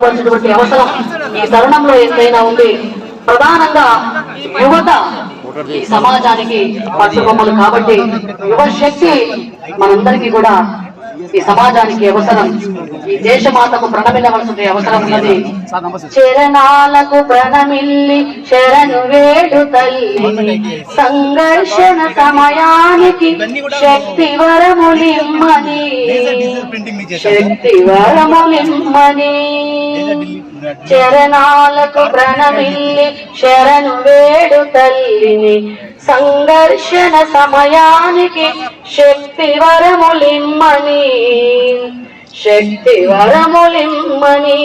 వచ్చినటువంటి అవసరం ఈ తరుణంలో ఎంతైనా ఉంది. ప్రధానంగా యువత ఈ సమాజానికి పట్టుబొమ్మలు కాబట్టి యువ శక్తి మనందరికీ కూడా ఈ సమాజానికి అవసరం. ఈ దేశమాతకు ప్రణమిల్లవలసిన అవసరం ఉన్నది. చరణాలకు ప్రణమిల్లి శరణు వేడు తల్లి. సంఘర్షణ సమయానికి శక్తి వరములిమ్మని శక్తి వరములిమ్మని చరణాలకు ప్రణమిల్లి శరణు వేడు తల్లిని. సంఘర్షణ సమయానికి శక్తి వరములిమ్మని శక్తి వరములిమ్మని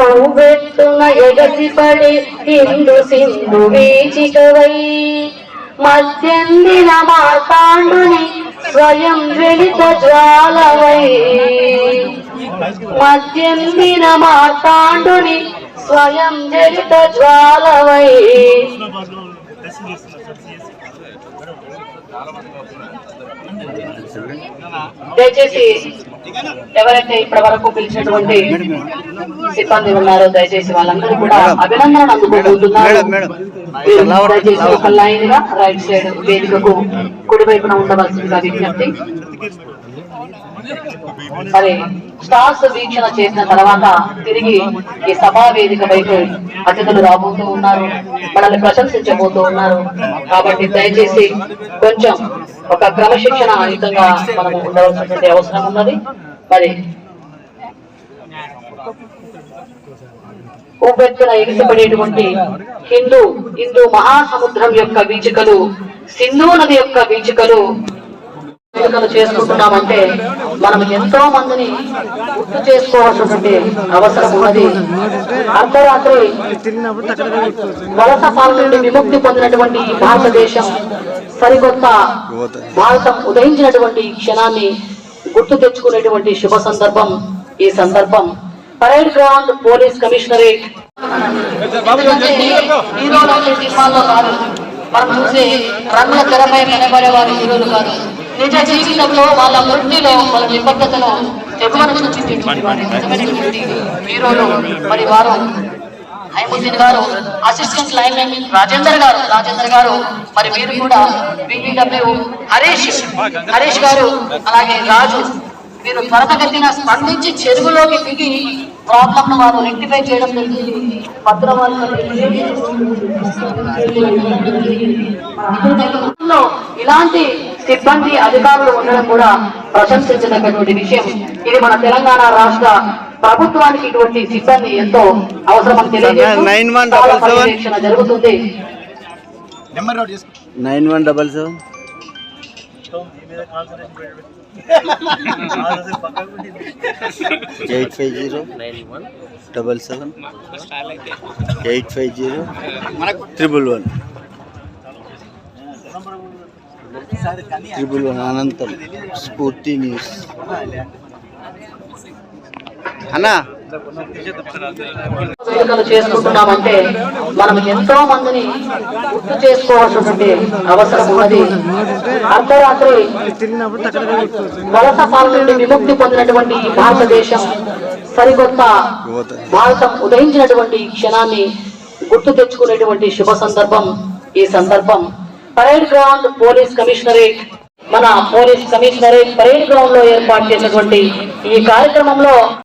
ఊబెత్తున ఎగసిపడి హిందు సింధు వీచికవై మధ్యందిన మార్తాండుని స్వయం జ్వలిత జ్వాలవై మధ్యందిన మార్తాండుని స్వయం జలిత జ్వాలవై. దయచేసి ఎవరైతే ఇప్పటి వరకు పిలిచినటువంటి సిబ్బంది ఉన్నారో దయచేసి వాళ్ళందరూ కూడా అభినందనలు అందుకోబోతున్నారు మీరు దయచేసి ఒక లైన్గా రైట్ సైడ్ వేదికకు కుడి వైపున ఉండవలసిందిగా విజ్ఞప్తి. మరి స్టార్స్ వీక్షణ చేసిన తర్వాత తిరిగి ఈ సభా వేదిక వైపు అతిథులు రాబోతూ ఉన్నారు. మనల్ని ప్రశంసించబోతూ ఉన్నారు. కాబట్టి దయచేసి కొంచెం ఒక క్రమశిక్షణ యుతంగా మనము ఉండవలసినటువంటి అవసరం ఉన్నది. మరి ఉపెత్తున ఎగిసిపడేటువంటి హిందూ హిందూ మహాసముద్రం యొక్క వీచికలు సింధు నది యొక్క వీచికలు వేడుకలు చేసుకుంటున్నామంటే మనం ఎంతో మందిని గుర్తు చేసుకోవాల్సినటువంటి అవసరం ఉన్నది. అర్ధరాత్రి వలస పాలన నుండి విముక్తి పొందినటువంటి భారతదేశం సరికొత్త భారతం ఉదయించినటువంటి క్షణాన్ని గుర్తు తెచ్చుకునేటువంటి శుభ సందర్భం ఈ సందర్భం. Parade ground police commissionerate. హీరోలు సినిమాల్లో కాదు. మనం చూసి రంగుల తెరపై కనబడే వారు హీరోలు కాదు. నిజ జీవితంలో వాళ్ళ వృత్తిలో వాళ్ళ నిబద్ధతలో ఎగువను హీరోలు మరి వారు హైముద్దీన్ గారు అసిస్టెంట్ లైన్ మెన్ రాజేందర్ గారు రాజేందర్ గారు మరి మీరు కూడా బీపీడబ్ల్యూ హరీష్ హరీష్ గారు అలాగే రాజు మీరు త్వరతగతిన స్పందించి చెరువులోకి దిగి ప్రాబ్లం వారు రెక్టిఫై చేయడం జరిగింది. పత్రవాళ్ళు ఇలాంటి సిబ్బంది అధికారులు ఉండడం కూడా ప్రశంసించదగ్గటువంటి విషయం. ఇది మన తెలంగాణ రాష్ట్ర ప్రభుత్వానికి ఇటువంటి సిబ్బంది ఎంతో అవసరమని తెలియజేస్తూ జరుగుతుంది. Nine one double seven. Eight five zero. Double seven. Eight five zero. Triple one. Triple అనంతం స్ఫూర్తి న్యూస్ అన్నా. చేసుకుంటున్నామంటే మనం ఎంతో మందిని గుర్తు చేసుకోవాల్సినటువంటి అవసరం ఉన్నది. అర్ధరాత్రి వలస పాల నుండి విముక్తి పొందినటువంటి భారతదేశం సరికొత్త భారతం ఉదయించినటువంటి క్షణాన్ని గుర్తు తెచ్చుకునేటువంటి శుభ సందర్భం ఈ సందర్భం పరేడ్ గ్రౌండ్ పోలీస్ కమిషనరేట్ మన పోలీస్ కమిషనరేట్ పరేడ్ గ్రౌండ్లో ఏర్పాటు చేసినటువంటి ఈ కార్యక్రమంలో